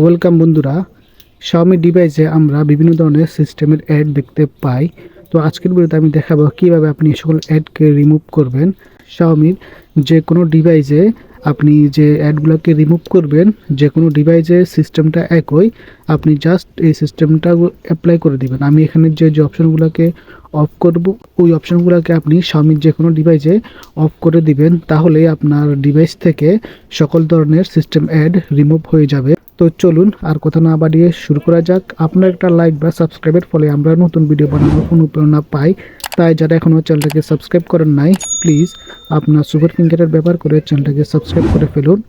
Welcome বন্ধুরা। স্বামী ডিভাইসে আমরা বিভিন্ন ধরনের সিস্টেমের অ্যাড দেখতে পাই। তো আজকের ভিডিওতে আমি দেখাবো কীভাবে আপনি সকল অ্যাডকে রিমুভ করবেন। Xiaomi যে কোনো ডিভাইসে আপনি যে অ্যাডগুলোকে রিমুভ করবেন যে কোনো ডিভাইসে সিস্টেমটা একই, আপনি জাস্ট এই সিস্টেমটা অ্যাপ্লাই করে দিবেন। আমি এখানে যে যে অপশনগুলোকে অফ করব, ওই অপশনগুলোকে আপনি স্বামীর যে কোনো ডিভাইসে অফ করে দিবেন, তাহলে আপনার ডিভাইস থেকে সকল ধরনের সিস্টেম অ্যাড রিমুভ হয়ে যাবে। তো চলুন আর কথা না বাড়িয়ে শুরু করা যাক। আপনার একটা লাইক বা সাবস্ক্রাইবের ফলে আমরা নতুন ভিডিও বানানোর অনুপ্রেরণা পাই। তাই যারা এখনও চ্যানেলটাকে সাবস্ক্রাইব করেন নাই প্লিজ আপনার সুপার ফিঙ্গারের ব্যবহার করে চ্যানেলটাকে সাবস্ক্রাইব করে ফেলুন।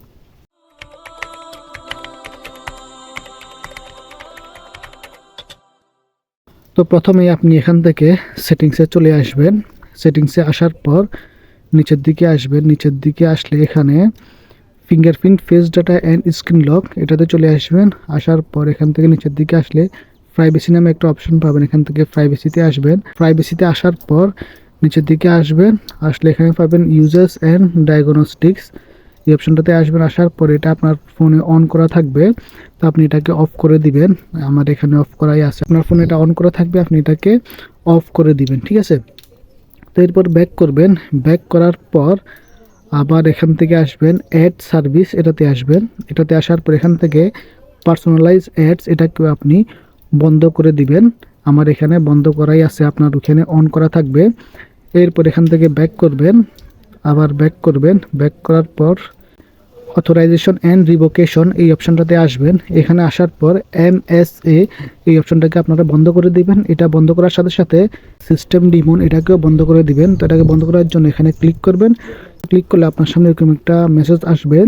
তো প্রথমেই আপনি এখান থেকে সেটিংসে চলে আসবেন। সেটিংসে আসার পর নিচের দিকে আসবেন। নিচের দিকে আসলে এখানে fingerprint face data and screen lock এটাতে চলে আসবেন। আসার পর এখান থেকে নিচের দিকে আসলে প্রাইভেসি নামে একটা অপশন পাবেন। এখান থেকে প্রাইভেসিতে আসবেন। প্রাইভেসিতে আসার পর নিচের দিকে আসবেন। আসলে এখানে পাবেন ইউজার্স অ্যান্ড ডায়াগনস্টিক্স এই অপশনটাতে আসবেন। আসার পর এটা আপনার ফোনে অন করা থাকবে। তো আপনি এটাকে অফ করে দিবেন। আমার এখানে অফ করাই আছে। আপনার ফোনে এটা অন করা থাকবে। আপনি এটাকে অফ করে দিবেন। ঠিক আছে? তো এরপর ব্যাক করবেন। ব্যাক করার পর আবার এখান থেকে আসবেন। অ্যাড সার্ভিস এটাতে আসবেন। এটাতে আসার পর এখান থেকে পার্সোনালাইজ অ্যাডস এটাকেও আপনি বন্ধ করে দিবেন। আমার এখানে বন্ধ করাই আছে, আপনার ওখানে অন করা থাকবে। এরপর এখান থেকে ব্যাক করবেন, আবার ব্যাক করবেন। ব্যাক করার পর অথরাইজেশন অ্যান্ড রিভোকেশন এই অপশনটাতে আসবেন। এখানে আসার পর এম এস এ এই অপশনটাকে আপনারা বন্ধ করে দিবেন। এটা বন্ধ করার সাথে সাথে সিস্টেম ডিমন এটাকেও বন্ধ করে দিবেন। তো এটাকে বন্ধ করার জন্য এখানে ক্লিক করবেন। ক্লিক করলে আপনার সামনে এরকম একটা মেসেজ আসবে।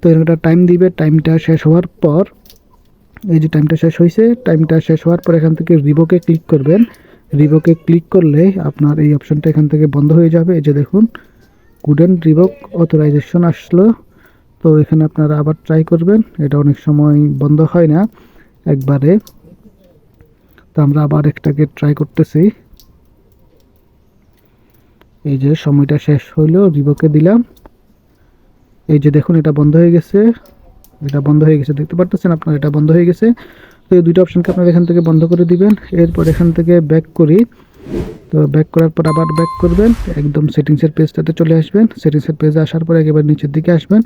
তো এরকম একটা টাইম দিবে। টাইমটা শেষ হওয়ার পর এই যে টাইমটা শেষ হয়েছে টাইমটা শেষ হওয়ার পর এখান থেকে রিবোকে ক্লিক করবেন। রিবোকে ক্লিক করলে আপনার এই অপশনটা এখান থেকে বন্ধ হয়ে যাবে। এই যে দেখুন কুডেন রিভোক অথরাইজেশন আসলো। তো এখানে আপনারা আবার ট্রাই করবেন। এটা অনেক সময় বন্ধ হয় না একবারে। তো আমরা আবার একটাকে ট্রাই করতেছি। এই যে সময়টা শেষ হইল রিভোকে দিলাম। এই যে দেখুন, এটা বন্ধ হয়ে গেছে। এটা বন্ধ হয়ে গেছে, দেখতে পারতেছেন আপনার, এটা বন্ধ হয়ে গেছে। তো এই দুইটা অপশনকে আপনারা এখান থেকে বন্ধ করে দিবেন, এরপর এখান থেকে ব্যাক করি। তো ব্যাক করার পর আবার ব্যাক করবেন, একদম সেটিংসের পেজটাতে চলে আসবেন। সেটিংসের পেজে আসার পর একেবারে নিচের দিকে আসবেন।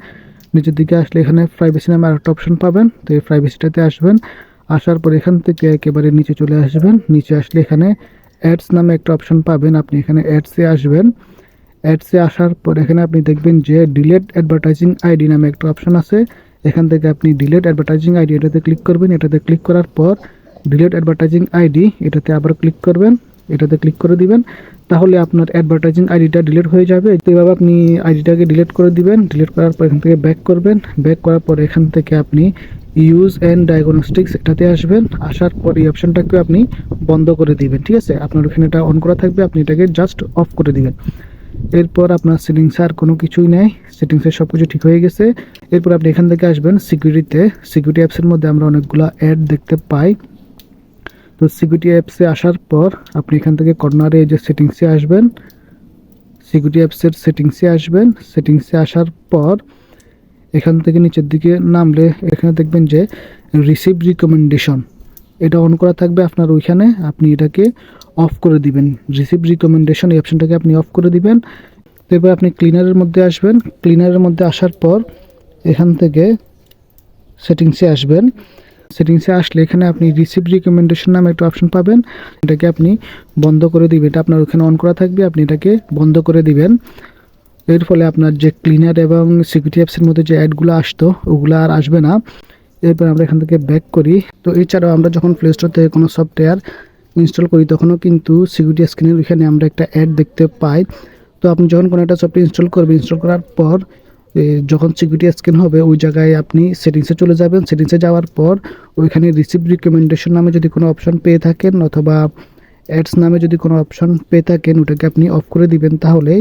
নিচের দিকে আসলে এখানে প্রাইভেসি নামে আরেকটা অপশন পাবেন, তো এই প্রাইভেসিটাতে আসবেন। আসার পর এখান থেকে একেবারে নিচে চলে আসবেন। নিচে আসলে এখানে অ্যাডস নামে একটা অপশন পাবেন, আপনি এখানে অ্যাডসে আসবেন। অ্যাডসে আসার পর এখানে আপনি দেখবেন যে ডিলেট অ্যাডভার্টাইজিং আইডি নামে একটা অপশন আছে। এখান থেকে আপনি ডিলেট অ্যাডভার্টাইজিং আইডি এটাতে ক্লিক করবেন। এটাতে ক্লিক করার পর ডিলেট অ্যাডভার্টাইজিং আইডি এটাতে আবার ক্লিক করবেন। এটাতে ক্লিক করে দিবেন। তাহলে আপনার অ্যাডভার্টাইজিং আইডিটা ডিলিট হয়ে যাবে। তো এভাবে আপনি আইডিটাকে ডিলিট করে দিবেন। ডিলিট করার পর এখান থেকে ব্যাক করবেন। ব্যাক করার পর এখান থেকে আপনি ইউজ অ্যান্ড ডায়াগনস্টিক্স এটাতে আসবেন। আসার পর এই অপশনটাকে আপনি বন্ধ করে দিবেন। ঠিক আছে? আপনার ওখানে এটা অন করা থাকবে। আপনি এটাকে জাস্ট অফ করে দিবেন। এরপর আপনার সেটিংসে আর কোনো কিছুই নেই। সেটিংসে সব কিছু ঠিক হয়ে গেছে। এরপর আপনি এখান থেকে আসবেন সিকিউরিটিতে সিকিউরিটি অ্যাপসের মধ্যে আমরা অনেকগুলো অ্যাড দেখতে পাই। তো সিকিউরিটি অ্যাপসে আসার পর আপনি এখান থেকে কর্নারে যে সেটিংসে আসবেন সিকিউরিটি অ্যাপসের সেটিংসে আসবেন। সেটিংসে আসার পর এখান থেকে নিচের দিকে নামলে এখানে দেখবেন যে রিসিভ রিকমেন্ডেশন এটা অন করা থাকবে আপনার ওইখানে। আপনি এটাকে অফ করে দিবেন। রিসিভ রিকমেন্ডেশন এই অপশনটাকে আপনি অফ করে দিবেন। এবার আপনি ক্লিনারের মধ্যে আসবেন। ক্লিনারের মধ্যে আসার পর এখান থেকে সেটিংসে আসবেন। সেটিংসে আসলে এখানে আপনি রিসিভ রিকমেন্ডেশন নামে একটা অপশন পাবেন। এটাকে আপনি বন্ধ করে দিবেন। এটা আপনার ওখানে অন করা থাকবে। আপনি এটাকে বন্ধ করে দিবেন। এর ফলে আপনার যে ক্লিনার এবং সিকিউরিটি অ্যাপসের মধ্যে যে অ্যাডগুলো আসতো, ওগুলো আর আসবে না। এরপর আমরা এখান থেকে ব্যাক করি। তো এছাড়াও আমরা যখন প্লে স্টোর থেকে কোনো সফটওয়্যার ইনস্টল করি, তখনও কিন্তু সিকিউরিটি স্ক্রিনের ওইখানে আমরা একটা অ্যাড দেখতে পাই। তো আপনি যখন কোনো একটা সফটওয়্যার ইনস্টল করবেন ইনস্টল করার পর যখন সিকিউরিটি স্ক্যান হবে, ওই জায়গায় আপনি সেটিংসে চলে যাবেন। সেটিংসে যাওয়ার পর, ওইখানে রিসিভ রিকমেন্ডেশন নামে যদি কোনো অপশন পেয়ে থাকেন, অথবা অ্যাডস নামে যদি কোনো অপশন পেয়ে থাকেন, ওটাকে আপনি অফ করে দিবেন, তাহলে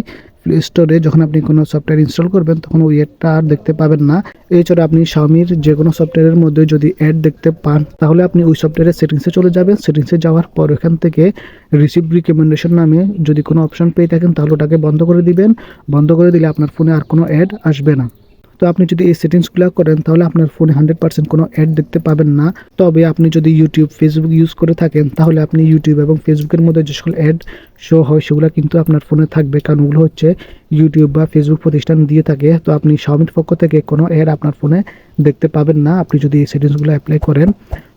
প্লে স্টোরে যখন আপনি কোনো সফটওয়্যার ইনস্টল করবেন, তখন ওই অ্যাডটা আর দেখতে পাবেন না। এছাড়া আপনি স্বামীর যে কোনো সফটওয়্যারের মধ্যে যদি অ্যাড দেখতে পান, তাহলে আপনি ওই সফটওয়্যারের সেটিংসে চলে যাবেন। সেটিংসে যাওয়ার পর এখান থেকে রিসিভ রিকমেন্ডেশন নামে যদি কোনো অপশন পেয়ে থাকেন, তাহলে ওটাকে বন্ধ করে দিবেন। বন্ধ করে দিলে আপনার ফোনে আর কোনো অ্যাড আসবে না। তো আপনি যদি এই সেটিংসগুলো করেন, তাহলে আপনার ফোনে হান্ড্রেড পার্সেন্ট কোনো অ্যাড দেখতে পাবেন না। তবে আপনি যদি ইউটিউব ফেসবুক ইউজ করে থাকেন, তাহলে আপনি ইউটিউব এবং ফেসবুকের মধ্যে যে সকল অ্যাড শো হয়, সেগুলো কিন্তু আপনার ফোনে থাকবে। কারণ ওগুলো হচ্ছে ইউটিউব বা ফেসবুক প্রতিষ্ঠান দিয়ে থাকে। তো আপনি শাওমির পক্ষ থেকে কোনো অ্যাড আপনার ফোনে দেখতে পাবেন না। আপনি যদি এই সেটিংসগুলো অ্যাপ্লাই করেন,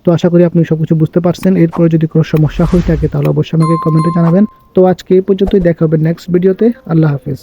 তো আশা করি আপনি সব কিছু বুঝতে পারছেন। এরপরে যদি কোনো সমস্যা হয়ে থাকে, তাহলে অবশ্যই আমাকে কমেন্টে জানাবেন। তো আজকে এই পর্যন্তই। দেখা হবে নেক্সট ভিডিওতে আল্লাহ হাফেজ।